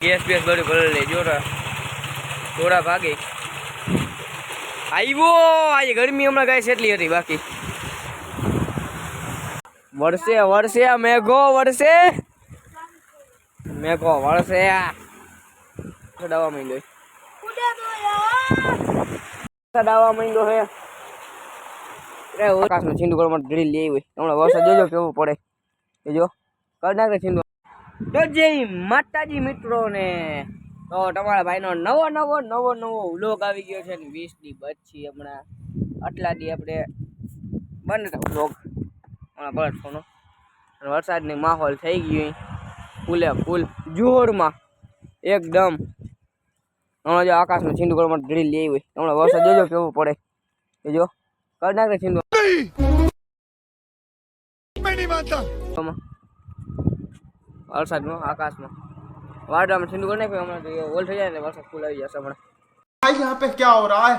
Gas બેસ બધું ભરી લે જોરા થોડા ભાગે. આવ્યો આજે ગરમી હમણાં ગાય છે એટલી હતી બાકી. વરસે વરસે, મેઘો વરસે. મેઘો, વરસે. ચડાવવા માંડ્યો. ચડાવવા માંડ્યો હે. રે આકાશનું છીંડું કરવા માટે ડ્રીલ લઈ આવી હમણાં વરસાદ જોજો, કેવો પડે. જો કરી નાખે છીંડું તો જય માતાજી મિત્રો ને તો તમારા ભાઈનો નવો નવો નવો નવો વ્લોગ આવી ગયો છે ને વીસ દી પછી હમણાં. આટલા દી આપણે બંધ વ્લોગ. હમણાં બળદ ફોનો વરસાદની માહોલ થઈ ગયો ફૂલે ફૂલ. જોરમાં. એકદમ. હમણાં જો આકાશનું છીંડું કરવા માટે ડ્રીલ લઈ આવી. હમણાં વરસાદ જોજો કેવો પડે. એ જો કરી નાખે છીંડું. વરસાદમાં આકાશમાં વાડામાં ઠંડુ કરી નાખ્યું હમણાં તો એ ઓલ થઈ જાય ને વરસાદ ફૂલ આવી જશે હમણાં भाई यहाँ पे क्या हो रहा है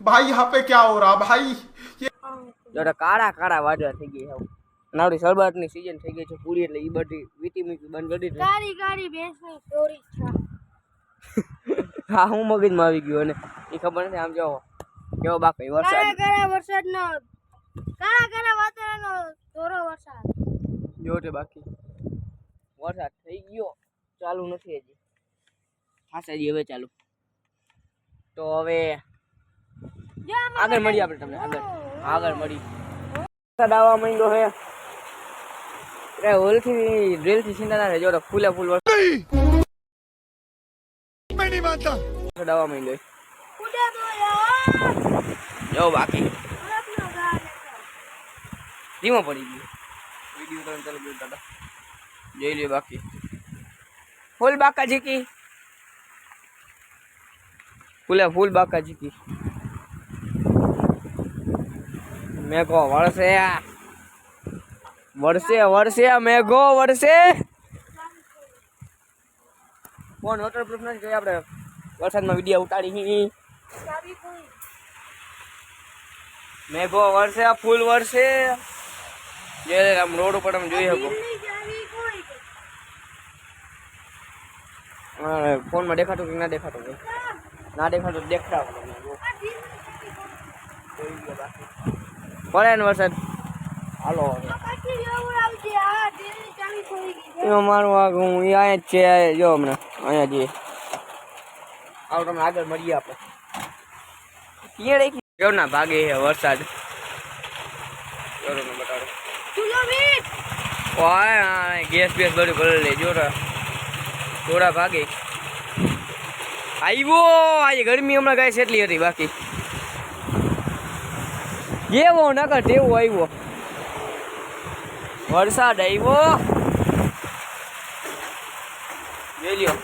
भाई यहाँ पे क्या हो रहा है भाई જોડે કાળા કાળા વાદળા થઈ ગઈ હવે નાવડી શરબતની સીઝન થઈ ગઈ છે પૂરી એટલે એ બધી વીટી મીટી બંધ કરી દીધી કાળી કાળી ભેંસની ચોરી છે હા હું મગજમાં આવી ગયો અને એ ખબર નથી આમ જો કેવો બાકી કાળા વરસાદ કાળા વરસાદનો કાળા કાળા વાતાવરણનો ધોરો વરસાદ જો છે બાકી વરસાદ થઈ ગયો ચાલુ નથી હજી. હા હજી હવે ચાલુ. તો હવે આગળ મળીએ આપણે તમને આગળ. આગળ મળી વરસાદ આવવા માંડ્યો હે રે હોલથી રેલથી ચિંતા ના રહેજો તો ફૂલે ફૂલ વરસાદ. આવવા માંડ્યો કુડે તો યાર જો બાકી. ધીમો પડી ગયો. વીડિયો તમે ચાલુ કર્યો દાદા. જોઈ લ્યો બાકી. ફૂલ બાકા જીકી ફૂલે ફૂલ બાકા જીકી મેઘો વરસે વરસે વરસે મેઘો વરસે ફોન વોટરપ્રૂફ નથી જોઈએ આપણે. વરસાદમાં વીડિયો ઉતારી મેઘો વરસે ફૂલ વરસે જે આમ રોડ ઉપર તમે જોઈ શકો દિલ્હી ચાવી કોઈ હા, ફોનમાં દેખાતું કે ના દેખાતું ના દેખાતું દેખાવ જો. પડે ને વરસાદ. હાલો એમાં મારું આગળ હું અહીંયા જ છે જો હમણાં અહીંયા જઈએ આવો તમને આગળ મળીએ આપણે. ક્યાં રાખી કેવું ના ભાગે છે વરસાદ? જો બતાડો. ઓય ગેસ બેસ બધું ભરી લે જો રા. થોડા ભાગે. આવ્યો આજે ગરમી હમણાં ગાય છે એટલી હતી બાકી. જેવો નકર ટેવો આવ્યો વરસાદ આવ્યો જોઈ લ્યો.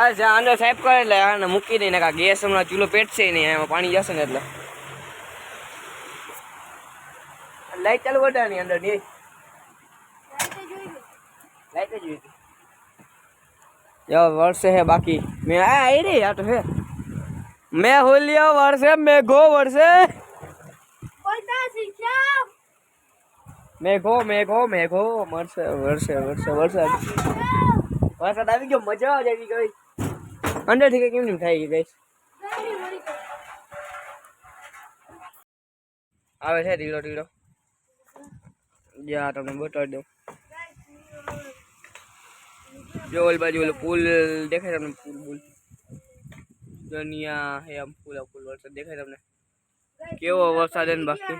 આ જ્યાં અંદર સાહેબ કરે એટલે આને મૂકી દઈને કા ગેસ હમણાં ચૂલો પેટશે નહીં એમાં પાણી જશે ને એટલે. લાઈટ ચાલુ વધારે અંદર નહીં લાઈટ જોઈ જો વર્ષે હે બાકી. મેં આ રહી આ તો હે. મેં હોલિયો વર્ષે મેં ગો વર્ષે મેઘો મેઘો મેઘો. મરશે વર્ષે વર્ષે વરસાદ વરસાદ આવી ગયો મજા જ આવી ગઈ. અંદરથી કઈ કેમ થાય ગરમી મળી ગઈ. આવે છે ઢીલો ઢીલો. જ્યાં તમને બતાવી દઉં. જો ઓલ બાજુ ઓલો પુલ દેખાય તમને? પુલ પુલ. દુનિયા હે આમ ફૂલા ફૂલ વરસાદ દેખાય તમને? કેવો વરસાદ એને બાકી?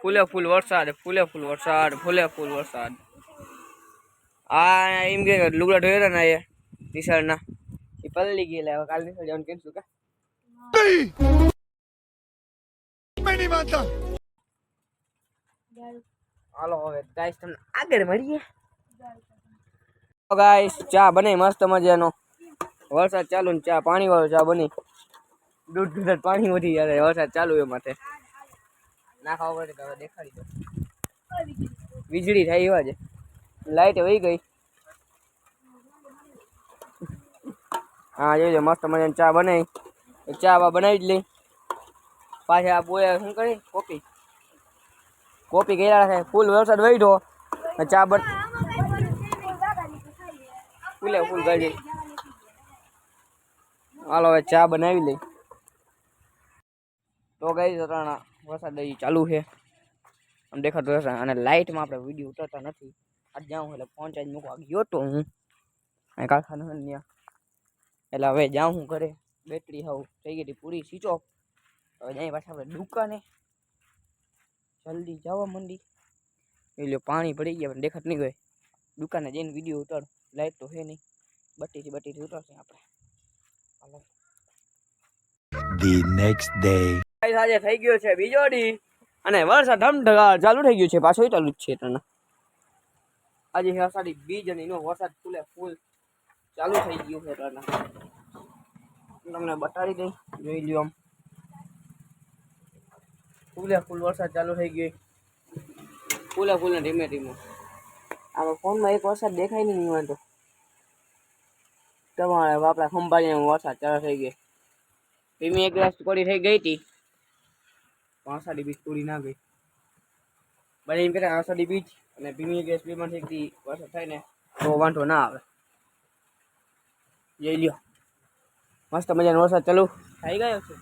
ફૂલે ફૂલ વરસાદ, ફૂલે ફૂલ વરસાદ, ફૂલે ફૂલ વરસાદ. આ એમ કે લુગડા ધોયેલા ને એ નિશાળના. એ પલળી ગયેલા, હવે કાલે નિશાળ જવાનું કેમ શું કા? હાલો, હવે ગાઈસ, તમને આગળ મળીએ. ગાઈસ ચા બને મસ્ત મજાનો. વરસાદ ચાલુ ને ચા પાણી વાળો ચા બની. દૂધ દૂધ પાણી વધી જાય વરસાદ ચાલુ એ માટે ના ખાવા પડે હવે દેખાડી દો. વીજળી થાય એવા છે. લાઈટ વહી ગઈ. હા જોઈજો મસ્ત મજાની ચા બનાવી ચા બા બનાવી જ લઈ. પાછા આ બોયા શું કરી? કોપી. કોપી કર્યા રાખે ફૂલ વરસાદ વહી ચા બન આમાં કઈ પણ છે નહીં દાદાજી તો ખાઈ લે ફૂલે ફૂલે ફૂલ ગાડી. હાલો, હવે ચા બનાવી લઈ. તો ગઈ અટાણા વરસાદ ચાલુ છે. આમ દેખાતું હશે. અને લાઇટમાં આપણે વીડિયો ઉતરતા નથી. આજ જાઉં એટલે ફોન ચાર્જ મૂકવા ગયો તો હું. અહીં કારખાના ત્યાં. એટલે હવે જાઉં હું ઘરે. બેટરી હાવ થઈ ગઈ પૂરી સ્વિચ હવે જાય પાછા આપણે દુકાને. જલ્દી જવા મંડી. એટલે પાણી પડી ગયા પણ દેખાત નહીં ગઈ દુકાને જઈને વીડિયો ઉતાર. લાઈટ તો છે નહીં. બત્તીથી બત્તીથી ઉતારશે આપણે. હાલો. ધી નેક્સ્ટ ડે આજે થઈ ગયો છે બીજો દી અને વરસાદ ધમધગાર ચાલુ થઈ ગયું છે. પાછો ચાલુ જ છે તને. આજે અષાઢી બીજ અને એનો વરસાદ ફૂલે ફૂલ ચાલુ થઈ ગયું છે તને. તમને બતાડી દઈ જોઈ લ્યો આમ. ફૂલે ફૂલ વરસાદ ચાલુ થઈ ગયો. ફૂલે ફૂલ ને ધીમે ધીમે. આમાં ફોનમાં એક વરસાદ દેખાય નહીં વાંધો તમારે આપણા ખંભાળીને વરસાદ ચાલુ થઈ ગયો. ધીમી એક ગ્લાસ કોડી થઈ ગઈ હતી. પાસાડી બીજ તોડી ના ગઈ બને એમ કે આસાડી બીજ અને ભીમી ગેસ બેમાં થી વરસાદ થાય ને તો વાંધો ના આવે. જઈ લ્યો. મસ્ત મજાનો વરસાદ ચાલુ. થઈ ગયો છે.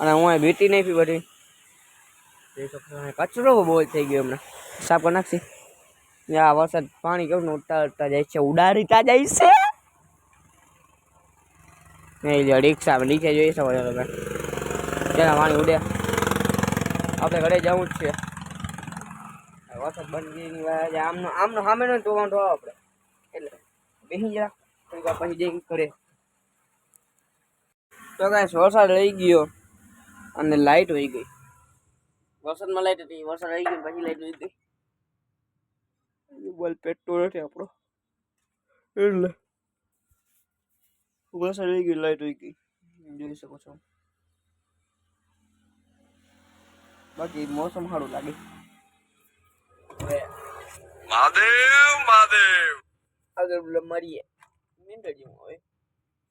અને હું બીટી નહીં પી બધી. કચરો બહુ થઈ ગયો હમણાં. સાફ કરી નાખશી. આ વરસાદ પાણી કેવું ઉડતા ઉડતા જાય છે, ઉડાડીતા જાય છે. નહીં જો રિક્ષા નીચે જોઈ શકો છો તમે જેના પાણી ઉડે. આપણે ઘરે જવું જ છે. વરસાદ બંધ ગઈ વાર આમનો આમનો સામે નો તો વાંધો આપણે. એટલે બેસી જા. પછી જઈ ઘરે. તો કાંઈ વરસાદ રહી ગયો અને લાઈટ વહી ગઈ. વરસાદમાં લાઈટ હતી વરસાદ આવી ગયો પછી લાઈટ ગઈ મોબાઈલ પેટ્રોલ નથી આપણો. એટલે વરસાદ આવી ગયો લાઈટ આવી ગઈ. જોઈ શકો છો. બાકી મોસમ સારું લાગે. હવે Madev, Madev. આગળ મળીએ નિંદર જેવું હવે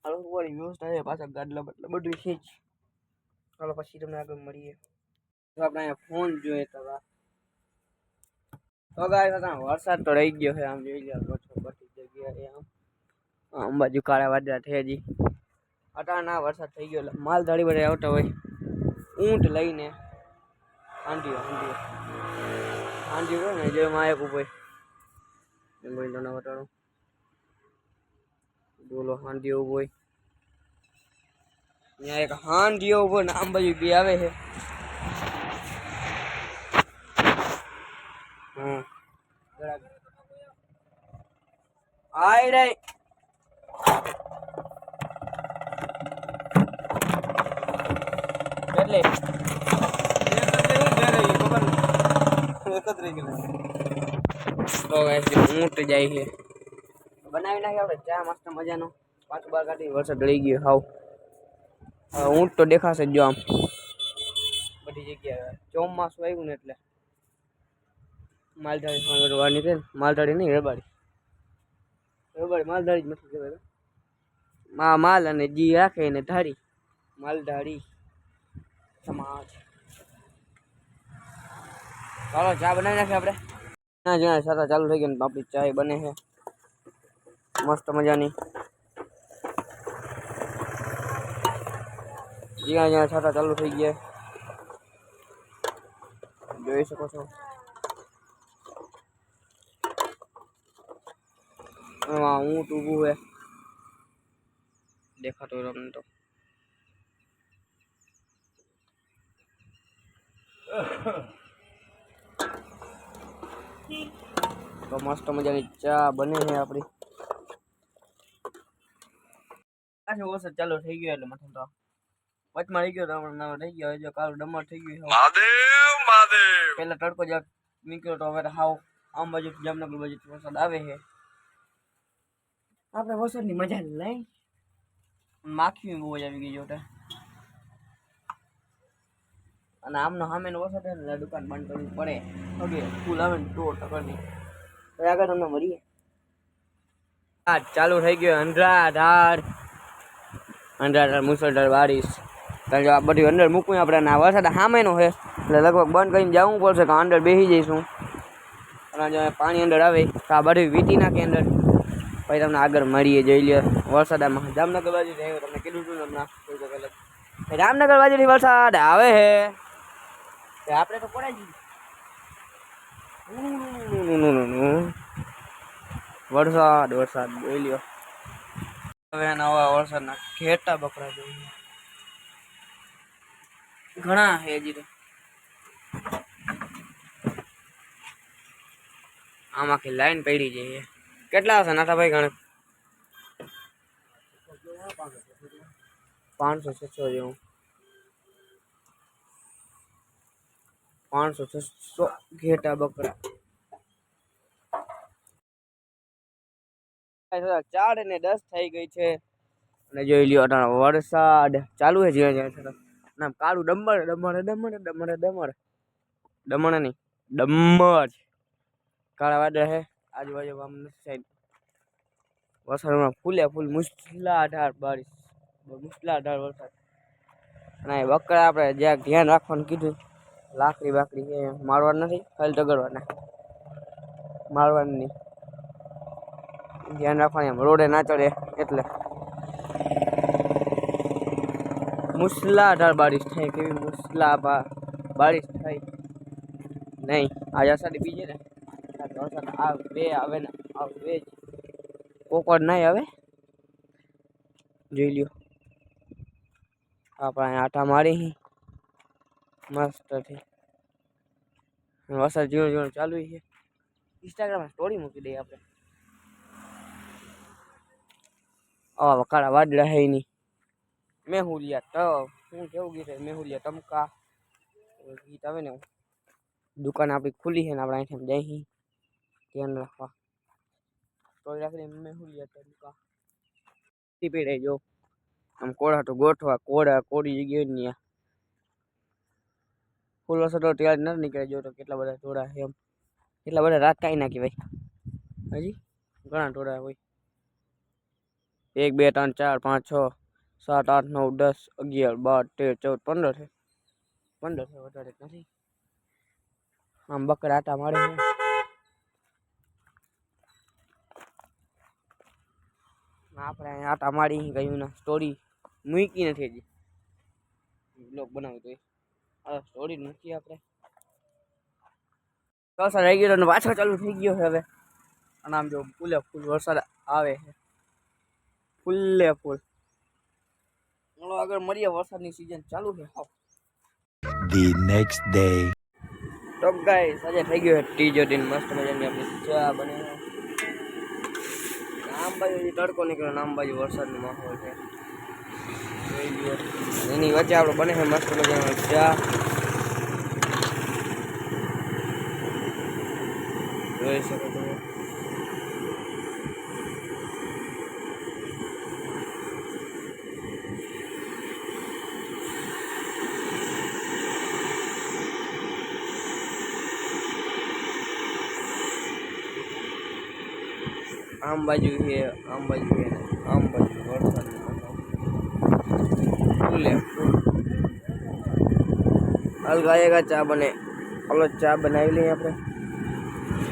હાલો વાળી વ્યવસ્થા છે પાછા ગાડલા બદલા બધું છે જ. ચાલો પછી તમને આગળ મળીએ. તો આપણે અહીંયા ફોન જોઈએ તો વા. તો ગાય હતા વરસાદ તો રહી ગયો છે, આમ જોઈ લો છો બધી જગ્યાએ આમ. આમ બાજુ કાળા વાદળા છે હજી. અટાણ ના વરસાદ થઈ ગયો એટલે માલધારી બધા આવતા હોય. ઊંટ લઈને. હાંડીઓ હાંડીઓ હાંડીઓ કહે ને જેમાં એક ઉપર. એમ તમને બતાડું બોલો હાંડીઓ ઊભો હોય. ત્યાં એક હાંડીઓ ઊભો ને, આમ બાજુ બી આવે છે. હમ આય રે. કેટલે ઊંટ જાય છે. બનાવી નાખી આપણે ચા મસ્ત મજાનો. પાંચ બાર કાઢી વરસાદ રહી ગયો હાવ. ઊંટ તો દેખાશે જ જો આમ. બધી જગ્યાએ. ચોમાસું આવ્યું ને એટલે. માલધારી સામે વાર નીકળે ને, માલધારી નહીં રબાડી રબાડી માલધારી જ નથી કહેવાય. મા માલ અને જી રાખે એને ધારી. માલધારી સમાજ. ચાલો, ચા બનાવી નાખીએ આપણે. ના જ્યાં સારા ચાલુ થઈ ગયા ને આપણી ચાય બને છે. મસ્ત મજાની. જ્યાં જ્યાં છાટા ચાલુ થઈ ગયા. જોઈ શકો છો. ઊંટ ઊભું હે દેખાતો તમને તો. તો મસ્ત મજાની ચા બને છે આપણી આજે વરસાદ ચાલુ થઈ ગયો એટલે મતલબ તો વચમાં રહી ગયો નવો થઈ ગયો. જો કાલ ડમર થઈ ગયું પેલા. તડકો જ નીકળ્યો તો હવે હાવ આમ બાજુ જામનગર બાજુ વરસાદ આવે છે. આપણે વરસાદની મજા લઈ. માખી બહુ જ આવી ગઈ જોટે અને આમનો સામેનો વરસાદ એટલે દુકાન બંધ કરવી પડે. ઓકે ફૂલ આવે ને તો ટકરની હવે આગળ તમને મળીએ. આ ચાલુ થઈ ગયો અંધરાધાર. અંધરાધાર મુસળધાર બારીશ. કારણ કે આ બધી અંદર મૂકવી આપણે ને વરસાદ સામેનો છે. એટલે લગભગ બંધ કરીને જવું પડશે કે અંદર બેસી જઈશું. અને જો પાણી અંદર આવે, તો આ બધી વીટી નાખે અંદર. પછી તમને આગળ મળીએ, જોઈ લ્યો. વરસાદ આમાં જામનગર બાજુ આવ્યો, તમને કીધું હતું તમને જામનગર બાજુથી વરસાદ આવે હે. આપણે તો પડાઈ જઈએ વરસાદ વરસાદ, જોઈ લ્યો. હવે નવા વરસાદના ઘેટા બકરા જોઈએ ઘણા છે હજી તો. આમાંથી લાઈન પડી જઈએ કેટલા હશે? નાથાભાઈ ગણે પાંચસો છસો જેવું. પાંચસો છસો ઘેટા બકરા. ચાર ને દસ થઈ ગઈ છે. અને જોઈ લ્યો અટાણે વરસાદ ચાલુ છે ધીરે થતો નામ કાળું ડમર ડમર ડમર ડમર ડમર. ડમણ નહીં, ડમર કાળા વાદળ છે. આજુબાજુ આમ સાઈડ વરસાદમાં ફૂલે ફૂલ, મુસલાધાર બારીશ. મુસલાધાર વરસાદ. અને બકરા આપણે જ્યાં ધ્યાન રાખવાનું કીધું, લાકડી બાકડી એ મારવાનું નથી, ખાલી ટગરવાના મારવાની ધ્યાન રાખવાની એમ, રોડે ના ચડે એટલે. મુસલાધાર બારિશ થાય, કેવી મુસલા બારિશ થાય. નહીં આજે અષાઢી બીજે ને. આ તો વરસાદ આ બે આવે ને આ બે જ કોકડ નહીં આવે જોઈ લ્યો. આપણે આટા મારી મસ્ત છે વરસાદ જીવન જીવન ચાલુ છે. ઇન્સ્ટાગ્રામમાં સ્ટોરી મૂકી દઈએ આપણે. આવા કાળા વાદળા હે નહીં. મેહુલિયા ટ શું કેવું ગીત છે મેહુલિયા ટમકા. એવું ગીત આવે ને. એવું. દુકાન આપણી ખુલ્લી છે ને આપણે અહીંથી જઈ અહીં ધ્યાન રાખવા સ્ટોરી રાખીને મેહુલિયા ટમકા ટીપી રહી જો આમ કોળા તો ગોઠવા કોળા કોળી જગ્યાએ નહીં ફૂલ વરસાદ તો ત્યારે નથી નીકળે જો તો કેટલા બધા ટોળા એમ કેટલા બધા રાત કાંઈ નાખી ભાઈ હજી ઘણા ટોળા હોય એક બે ત્રણ ચાર પાંચ છ સાત આઠ નવ દસ અગિયાર બાર તેર ચૌદ પંદર છે પંદર છે વધારે નથી આમ બકરા આટા મારે આપણે અહીંયા આટા મારી ગયું ના સ્ટોરી મૂકી નથી હજી. બ્લોગ બનાવ્યો તો આ સ્ટોરી મૂકી આપણે. વરસાદ આવી ગયો અને પાછો ચાલુ થઈ ગયો છે હવે. અને આમ જો ફૂલે ફૂલ વરસાદ આવે છે. ફૂલે ફૂલ. ચાલો આગળ મળીએ વરસાદની સિઝન ચાલુ છે. હાવ. The next day. તો ગાય સાજે થઈ ગયો છે ટી જોડીને મસ્ત મજાની આપણી ચા બને છે આમ બાજુ તડકો નીકળ્યો આમ બાજુ વરસાદનો માહોલ છે. એની વચ્ચે આપણે બને છે મસ્ત મજાનો ચા. જોઈ શકો તમે. આમ બાજુ છે આમ બાજુ છે ને આમ બાજુ વરસાદ ફૂલે ફૂલ હાલ ગાયેગા ચા બને હાલો ચા બનાવી લઈએ આપણે